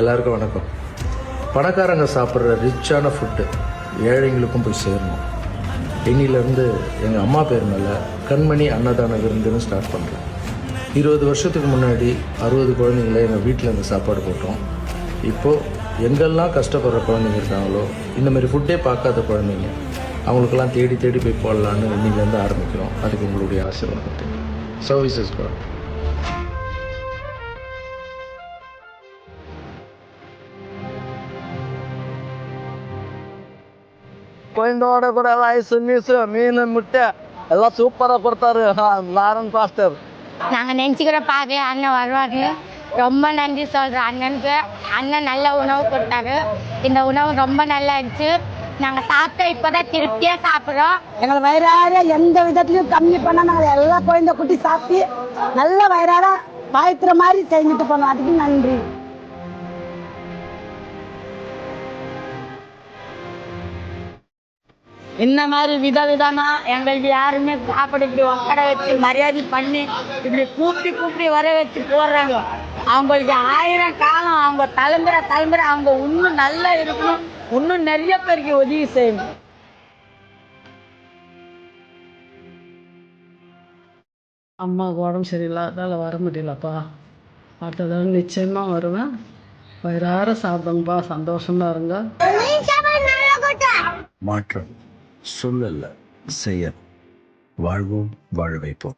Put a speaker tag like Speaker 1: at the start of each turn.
Speaker 1: எல்லாருக்கும் வணக்கம். பணக்காரங்க சாப்பிட்ற ரிச்சான ஃபுட்டு ஏழைங்களுக்கும் போய் சேரணும். இன்னிலேருந்து எங்கள் அம்மா பேர் மேலே கண்மணி அன்னதான விருந்துன்னு ஸ்டார்ட் பண்ணுறேன் இருபது வருஷத்துக்கு முன்னாடி அறுபது குழந்தைங்கள எங்கள் வீட்டில் இருந்து சாப்பாடு போட்டோம். இப்போது எங்கெல்லாம் கஷ்டப்படுற குழந்தைங்க இருக்காங்களோ இந்தமாரி ஃபுட்டே பார்க்காத குழந்தைங்க அவங்களுக்கெல்லாம் தேடி தேடி போய் போடலான்னு இன்னிலேருந்து ஆரம்பிக்கிறோம். அதுக்கு உங்களுடைய ஆசீர்வாதத்தை சர்வீசஸ் கார்டு
Speaker 2: குழந்தையோட கூட வயசு மீசு மீன் முட்டை எல்லாம் சூப்பராக கொடுத்தாரு. லாரன் பாஸ்டர்
Speaker 3: நாங்கள் நினச்சிக்கிற பாரு அண்ணன் வருவார். ரொம்ப நன்றி சொல்கிறேன் அண்ணனுக்கு அண்ணன் நல்ல உணவு கொடுத்தாரு. இந்த உணவு ரொம்ப நல்லா இருந்துச்சு. நாங்கள் சாப்பிட்டு இப்போதான் திருப்தியாக சாப்பிட்றோம்.
Speaker 4: எங்களை வயிறார எந்த விதத்துலையும் கம்மி பண்ணால் நாங்கள் எல்லாம் குழந்தை குட்டி சாப்பிட்டு நல்ல வயிறார வாழ்த்துற மாதிரி செஞ்சுட்டு போனோம். அதுக்கு நன்றி.
Speaker 3: இந்த மாதிரி வித விதமா எங்களுக்கு யாருமே சாப்பிட இப்படி உட்கார வச்சு மரியாதை பண்ணி இப்படி கூப்பிட்டு கூப்பிட்டு வர வச்சு போடுறாங்க. அவங்களுக்கு ஆயிரம் காலம் அவங்க தலைமுறை தலைமுறை அவங்க இன்னும் நல்லா இருக்கணும். இன்னும் நிறைய பேருக்கு உதவி செய்யணும்.
Speaker 5: அம்மாவுக்கு உடம்பு சரியில்லாதால வர முடியலப்பா. அடுத்த தடவை நிச்சயமாக வருவேன். வயிறார சாப்பிடுங்கப்பா. சந்தோஷமா இருங்க.
Speaker 6: மாற்றம். சொல்லல்ல செய்ய வாழ்வோம் வாழ வைப்போம்.